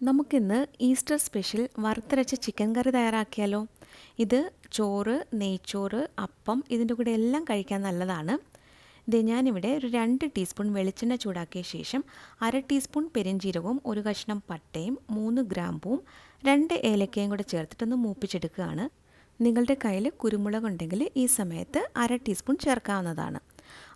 നമുക്കിന്ന് Easter special വറുത്തരച്ച chicken curry തയ്യാറാക്കിയാലോ. ഇത് ചോറ് നെയ്ച്ചോറ് അപ്പം ഇതിന്റെ കൂടെ എല്ലാം കഴിക്കാൻ നല്ലതാണ്. ഇത് ഞാനിവിടെ ഒരു രണ്ട് ടീസ്പൂൺ വെളിച്ചെണ്ണ ചൂടാക്കിയ ശേഷം അര ടീസ്പൂൺ പെരിഞ്ജീരകവും ഒരു കഷ്ണം പട്ടയും മൂന്ന് ഗ്രാമ്പൂവും രണ്ട് ഏലക്കയും കൂടെ ചേർത്തിട്ടൊന്ന് മൂപ്പിച്ചെടുക്കുകയാണ്. നിങ്ങളുടെ കയ്യിൽ കുരുമുളക് ഉണ്ടെങ്കിൽ ഈ സമയത്ത് അര ടീസ്പൂൺ ചേർക്കാവുന്നതാണ്.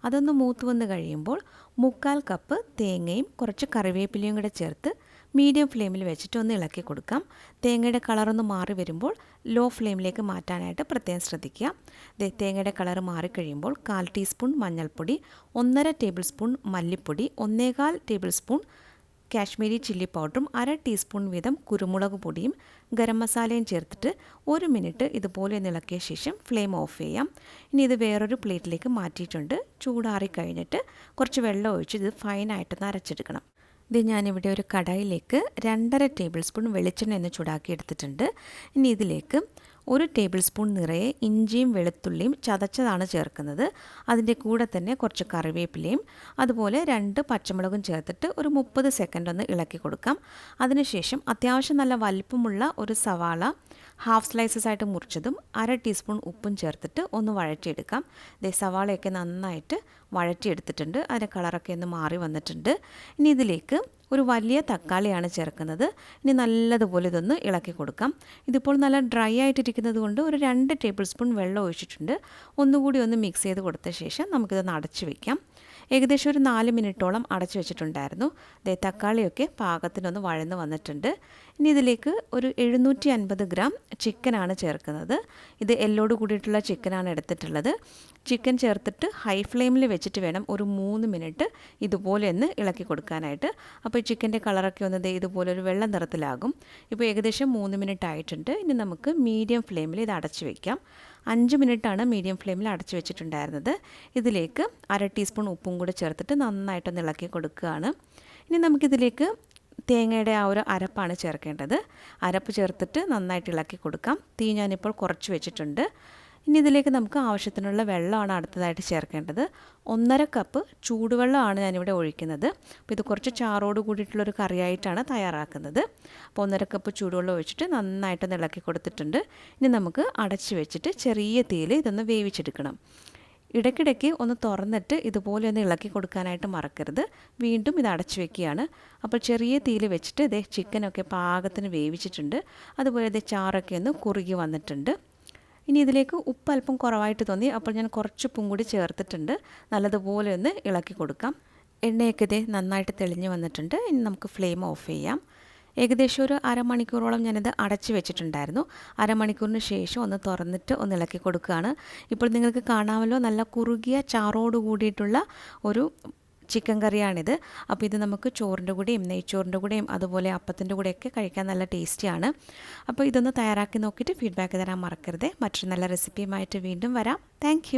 അതൊന്ന് മൂത്ത് വന്ന് കഴിയുമ്പോൾ മുക്കാൽ കപ്പ് തേങ്ങയും കുറച്ച് കറിവേപ്പിലയും കൂടെ ചേർത്ത് മീഡിയം ഫ്ലെയിമിൽ വെച്ചിട്ട് ഒന്ന് ഇളക്കി കൊടുക്കാം. തേങ്ങയുടെ കളറൊന്ന് മാറി വരുമ്പോൾ ലോ ഫ്ലെയിമിലേക്ക് മാറ്റാനായിട്ട് പ്രത്യേകം ശ്രദ്ധിക്കുക. തേങ്ങയുടെ കളർ മാറിക്കഴിയുമ്പോൾ കാൽ ടീസ്പൂൺ മഞ്ഞൾപ്പൊടി ഒന്നര ടേബിൾ സ്പൂൺ മല്ലിപ്പൊടി ഒന്നേകാൽ ടേബിൾ സ്പൂൺ കാശ്മീരി ചില്ലി പൗഡറും അര ടീസ്പൂൺ വീതം കുരുമുളക് പൊടിയും ഗരം മസാലയും ചേർത്തിട്ട് ഒരു മിനിറ്റ് ഇതുപോലെ ഇളക്കിയ ശേഷം ഫ്ലെയിം ഓഫ് ചെയ്യാം. ഇനി ഇത് വേറൊരു പ്ലേറ്റിലേക്ക് മാറ്റിയിട്ടുണ്ട്. ചൂടാറി കഴിഞ്ഞിട്ട് കുറച്ച് വെള്ളം ഒഴിച്ച് ഇത് ഫൈനായിട്ടൊന്ന് അരച്ചെടുക്കണം ഇത് ഞാനിവിടെ ഒരു കടായിലേക്ക് രണ്ടര ടേബിൾ സ്പൂൺ വെളിച്ചെണ്ണ എന്ന് ചൂടാക്കി എടുത്തിട്ടുണ്ട്. ഇനി ഇതിലേക്ക് ഒരു ടേബിൾ സ്പൂൺ നിറയെ ഇഞ്ചിയും വെളുത്തുള്ളിയും ചതച്ചതാണ് ചേർക്കുന്നത്. അതിന്റെ കൂടെ തന്നെ കുറച്ച് കറിവേപ്പിലയും അതുപോലെ രണ്ട് പച്ചമുളകും ചേർത്തിട്ട് ഒരു മുപ്പത് സെക്കൻഡ് ഒന്ന് ഇളക്കി കൊടുക്കാം. അതിനുശേഷം അത്യാവശ്യം നല്ല വലിപ്പമുള്ള ഒരു സവാള ഹാഫ് സ്ലൈസസ് ആയിട്ട് മുറിച്ചതും അര ടീസ്പൂൺ ഉപ്പും ചേർത്തിട്ട് ഒന്ന് വഴറ്റിയെടുക്കാം. ദേ സവാളയൊക്കെ നന്നായിട്ട് വഴറ്റിയെടുത്തിട്ടുണ്ട്. അതിന്റെ കളറൊക്കെ ഒന്ന് മാറി വന്നിട്ടുണ്ട്. ഇനി ഇതിലേക്ക് ഒരു വലിയ തക്കാളിയാണ് ചേർക്കുന്നത്. ഇനി നല്ലതുപോലെ ഇതൊന്ന് ഇളക്കി കൊടുക്കാം. ഇതിപ്പോൾ നല്ല ഡ്രൈ ആയിട്ടിരിക്കുന്നത് കൊണ്ട് ഒരു രണ്ട് ടേബിൾ സ്പൂൺ വെള്ളം ഒഴിച്ചിട്ടുണ്ട്. ഒന്നുകൂടി ഒന്ന് മിക്സ് ചെയ്ത് കൊടുത്ത ശേഷം നമുക്കിതൊന്ന് അടച്ചു വയ്ക്കാം ഏകദേശം ഒരു നാല് മിനിറ്റോളം അടച്ചു വെച്ചിട്ടുണ്ടായിരുന്നു. ദേ തക്കാളിയൊക്കെ പാകത്തിനൊന്ന് വഴന്ന് വന്നിട്ടുണ്ട്. ഇനി ഇതിലേക്ക് ഒരു എഴുന്നൂറ്റി അൻപത് ഗ്രാം ചിക്കനാണ് ചേർക്കുന്നത്. ഇത് എല്ലോട് കൂടിയിട്ടുള്ള ചിക്കനാണ് എടുത്തിട്ടുള്ളത്. ചിക്കൻ ചേർത്തിട്ട് ഹൈ ഫ്ലെയിമിൽ വെച്ചിട്ട് വേണം ഒരു മൂന്ന് മിനിറ്റ് ഇതുപോലെ ഒന്ന് ഇളക്കി കൊടുക്കാനായിട്ട്. അപ്പോൾ ഈ ചിക്കന്റെ കളറൊക്കെ ഒന്ന് ഇതുപോലെ ഒരു വെള്ള നിറത്തിലാകും. ഇപ്പോൾ ഏകദേശം മൂന്ന് മിനിറ്റ് ആയിട്ടുണ്ട് ഇനി നമുക്ക് മീഡിയം ഫ്ലെയിമിൽ ഇത് അടച്ചു വയ്ക്കാം അഞ്ച് മിനിറ്റാണ് മീഡിയം ഫ്ലെയിമിൽ അടച്ചു വെച്ചിട്ടുണ്ടായിരുന്നത്. ഇതിലേക്ക് അര ടീസ്പൂൺ ഉപ്പും കൂടി ചേർത്തിട്ട് നന്നായിട്ടൊന്ന് ഇളക്കി കൊടുക്കുകയാണ്. ഇനി നമുക്കിതിലേക്ക് തേങ്ങയുടെ ആ ഒരു അരപ്പാണ് ചേർക്കേണ്ടത്. അരപ്പ് ചേർത്തിട്ട് നന്നായിട്ട് ഇളക്കി കൊടുക്കാം. തീ ഞാനിപ്പോൾ കുറച്ച് വെച്ചിട്ടുണ്ട്. ഇനി ഇതിലേക്ക് നമുക്ക് ആവശ്യത്തിനുള്ള വെള്ളമാണ് അടുത്തതായിട്ട് ചേർക്കേണ്ടത്. ഒന്നര കപ്പ് ചൂടുവെള്ളമാണ് ഞാനിവിടെ ഒഴിക്കുന്നത്. അപ്പോൾ ഇത് കുറച്ച് ചാറോട് കൂടിയിട്ടുള്ളൊരു കറിയായിട്ടാണ് തയ്യാറാക്കുന്നത്. അപ്പോൾ ഒന്നര കപ്പ് ചൂടുവെള്ളം ഒഴിച്ചിട്ട് നന്നായിട്ട് ഇളക്കി കൊടുത്തിട്ടുണ്ട്. ഇനി നമുക്ക് അടച്ച് വെച്ചിട്ട് ചെറിയ തീയിൽ ഇതൊന്ന് വേവിച്ചെടുക്കണം. ഇടയ്ക്കിടയ്ക്ക് ഒന്ന് തുറന്നിട്ട് ഇതുപോലെ ഒന്ന് ഇളക്കി കൊടുക്കാനായിട്ട് മറക്കരുത്. വീണ്ടും ഇത് അടച്ചു വെക്കുകയാണ്. അപ്പോൾ ചെറിയ തീയിൽ വെച്ചിട്ട് ഇതേ ചിക്കനൊക്കെ പാകത്തിന് വേവിച്ചിട്ടുണ്ട്. അതുപോലെ ഇതേ ചാറൊക്കെ ഒന്ന് കുറുകി വന്നിട്ടുണ്ട്. ഇനി ഇതിലേക്ക് ഉപ്പ് അല്പം കുറവായിട്ട് തോന്നി. അപ്പോൾ ഞാൻ കുറച്ച് ഉപ്പും കൂടി ചേർത്തിട്ടുണ്ട്. നല്ലതുപോലെ ഒന്ന് ഇളക്കി കൊടുക്കാം. എണ്ണയൊക്കെ ഇതേ നന്നായിട്ട് തെളിഞ്ഞ് വന്നിട്ടുണ്ട്. ഇനി നമുക്ക് ഫ്ലെയിം ഓഫ് ചെയ്യാം. ഏകദേശം ഒരു അരമണിക്കൂറോളം ഞാനിത് അടച്ച് വെച്ചിട്ടുണ്ടായിരുന്നു. അരമണിക്കൂറിന് ശേഷം ഒന്ന് തുറന്നിട്ട് ഒന്ന് ഇളക്കി കൊടുക്കുകയാണ്. ഇപ്പോൾ നിങ്ങൾക്ക് കാണാമല്ലോ നല്ല കുറുകിയ ചാറോട് കൂടിയിട്ടുള്ള ഒരു ചിക്കൻ കറിയാണിത്. അപ്പോൾ ഇത് നമുക്ക് ചോറിന്റെ കൂടെയും നെയ്ച്ചോറിന്റെ കൂടെയും അതുപോലെ അപ്പത്തിന്റെ കൂടെയൊക്കെ കഴിക്കാൻ നല്ല ടേസ്റ്റിയാണ്. അപ്പോൾ ഇതൊന്ന് തയ്യാറാക്കി നോക്കിയിട്ട് ഫീഡ്ബാക്ക് തരാൻ മറക്കരുത്. മറ്റൊരു നല്ല റെസിപ്പിയുമായിട്ട് വീണ്ടും വരാം. താങ്ക്